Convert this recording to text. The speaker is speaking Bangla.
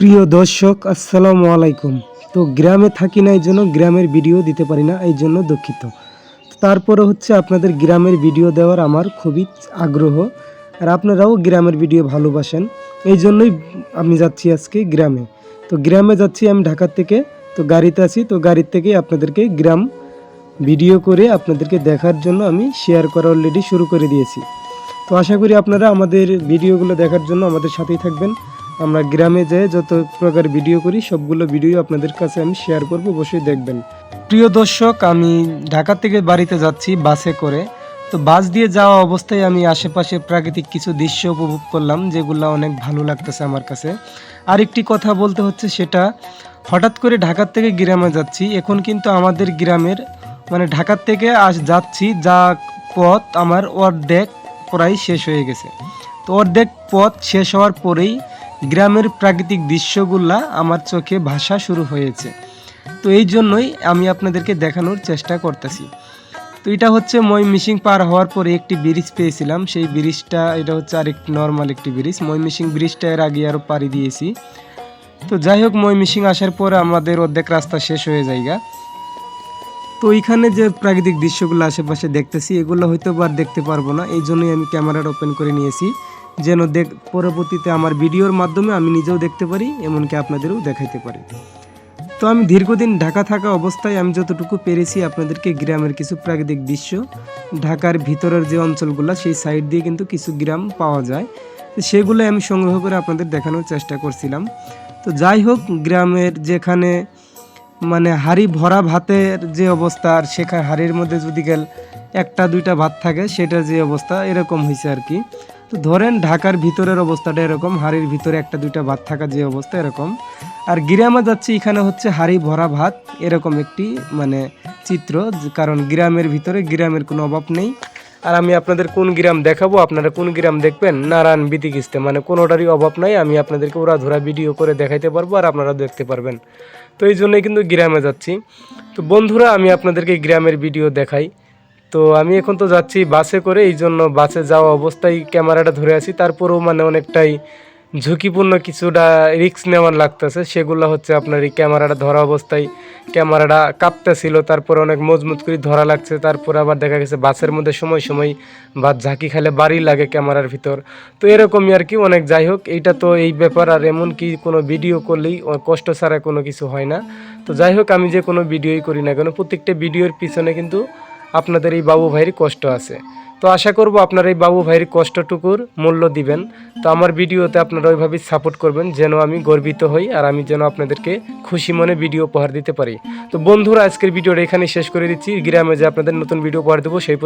প্রিয় দর্শক, আসসালামু আলাইকুম। তো গ্রামে থাকি না, এই জন্য গ্রামের ভিডিও দিতে পারি না, এই জন্য দুঃখিত। তারপরে হচ্ছে আপনাদের গ্রামের ভিডিও দেওয়ার আমার খুবই আগ্রহ, আর আপনারাও গ্রামের ভিডিও ভালোবাসেন, এই জন্যই আমি যাচ্ছি আজকে গ্রামে। তো গ্রামে যাচ্ছি আমি ঢাকার থেকে, তো গাড়িতে আছি, তো গাড়ির থেকেই আপনাদেরকে গ্রাম ভিডিও করে আপনাদেরকে দেখার জন্য আমি শেয়ার করা অলরেডি শুরু করে দিয়েছি। তো আশা করি আপনারা আমাদের ভিডিওগুলো দেখার জন্য আমাদের সাথেই থাকবেন। আমরা গ্রামে যেয়ে যত প্রকার ভিডিও করি, সবগুলো ভিডিও আপনাদের কাছে আমি শেয়ার করব, অবশ্যই দেখবেন। প্রিয় দর্শক, আমি ঢাকা থেকে বাড়িতে যাচ্ছি বাসে করে। তো বাস দিয়ে যাওয়া অবস্থায় আমি আশেপাশে প্রাকৃতিক কিছু দৃশ্য উপভোগ করলাম, যেগুলো অনেক ভালো লাগতেছে আমার কাছে। আরেকটি কথা বলতে হচ্ছে সেটা, হঠাৎ করে ঢাকার থেকে গ্রামে যাচ্ছি। এখন কিন্তু আমাদের গ্রামের মানে ঢাকার থেকে আজ যাচ্ছি, যা পথ আমার অর্ধেক প্রায় শেষ হয়ে গেছে। তো অর্ধেক পথ শেষ হওয়ার পরেই গ্রামের প্রাকৃতিক দৃশ্যগুলা আমার চোখে ভাসা শুরু হয়েছে। তো এই জন্যই আমি আপনাদেরকে দেখানোর চেষ্টা করতেছি। তো এটা হচ্ছে মই মিশিং পার হওয়ার পরে একটি ব্রিজ পেয়েছিলাম। সেই ব্রিজটা, এটা হচ্ছে আরেকটি নর্মাল একটি ব্রিজ। ময়মিসিং ব্রিজটা এর আগে আরও পাড়ি দিয়েছি। তো যাই হোক ময়মিসিং আসার পরে আমাদের অর্ধেক রাস্তা শেষ হয়ে যায়গা। তো এইখানে যে প্রাকৃতিক দৃশ্যগুলো আশেপাশে দেখতেছি, এগুলো হয়তো আর দেখতে পারব না। এই জন্যই আমি ক্যামেরাটা ওপেন করে নিয়েছি। যেন দেখ, পরবর্তীতে আমার ভিডিওর মাধ্যমে আমি নিজেও দেখতে পারি, এমনকি আপনাদেরও দেখাইতে পারি। তো আমি দীর্ঘদিন ঢাকা থাকা অবস্থায় আমি যতটুকু পেরেছি আপনাদেরকে গ্রামের কিছু প্রাকৃতিক দৃশ্য, ঢাকার ভিতরের যে অঞ্চলগুলো, সেই সাইড দিয়ে কিন্তু কিছু গ্রাম পাওয়া যায়। সেগুলো আমি সংগ্রহ করে আপনাদের দেখানোর চেষ্টা করছিলাম। তো যাই হোক, গ্রামের যেখানে মানে হাড়ি ভরা ভাতের যে অবস্থা, আর সেখানে হাড়ির মধ্যে যদি গেল একটা, দুইটা ভাত থাকে, সেটার যে অবস্থা এরকম হয়েছে আর কি। তো ধরেন ঢাকার ভিতরের অবস্থাটা এরকম, হাড়ির ভিতরে একটা, দুইটা ভাত থাকা যে অবস্থা এরকম। আর গ্রামে যাচ্ছে, এখানে হচ্ছে হাড়ি ভরা ভাত, এরকম একটি মানে চিত্র কারণ গ্রামের ভিতরে গ্রামের কোনো অভাব নেই। আর আমি আপনাদের কোন গ্রাম দেখাবো, আপনারা কোন গ্রাম দেখবেন? নারায়ণ বিদিকিস্তে মানে কোনোটারই অভাব নাই, আমি আপনাদেরকে ওরা ধরা ভিডিও করে দেখাইতে পারব আর আপনারা দেখতে পারবেন। তো এই জন্যই কিন্তু গ্রামে যাচ্ছি। তো বন্ধুরা, আমি আপনাদেরকে গ্রামের ভিডিও দেখাই। তো আমি এখন তো যাচ্ছি বাসে করে, এই জন্য বাসে যাওয়া অবস্থায় ক্যামেরাটা ধরে আছি। তারপরেও মানে অনেকটাই ঝুঁকিপূর্ণ কিছুটা রিস্ক নেওয়ার লাগতেছে। সেগুলো হচ্ছে আপনার এই ক্যামেরাটা ধরা অবস্থায়। ক্যামেরাটা কাঁপতেছিল, তারপরে অনেক মজবুত করে ধরা লাগছে। তারপরে আবার দেখা গেছে বাসের মধ্যে সময় সময় বা ঝাঁকি খেলে বাড়ি লাগে ক্যামেরার ভিতর। তো এরকমই আর কি, অনেক যাই হোক, এইটা তো এই ব্যাপার। আর এমন কি কোনো ভিডিও করলেই কষ্ট ছাড়া কোনো কিছু হয় না। তো যাই হোক, আমি যে কোনো ভিডিওই করি না কেন, প্রত্যেকটা ভিডিওর পিছনে কিন্তু আপনাদের এই বাবু ভাইয়ের কষ্ট আছে। তো আশা করব আপনার এই বাবু ভাইয়ের কষ্টটুকুর মূল্য দিবেন। তো আমার ভিডিওতে আপনারা ওইভাবেই সাপোর্ট করবেন যেন আমি গর্বিত হই আর আমি যেন আপনাদেরকে খুশি মনে ভিডিও উপহার দিতে পারি। তো বন্ধুরা, আজকের ভিডিওটা এখানে শেষ করে দিচ্ছি। গ্রামে যে আপনাদের নতুন ভিডিও উপহার দেবো সেই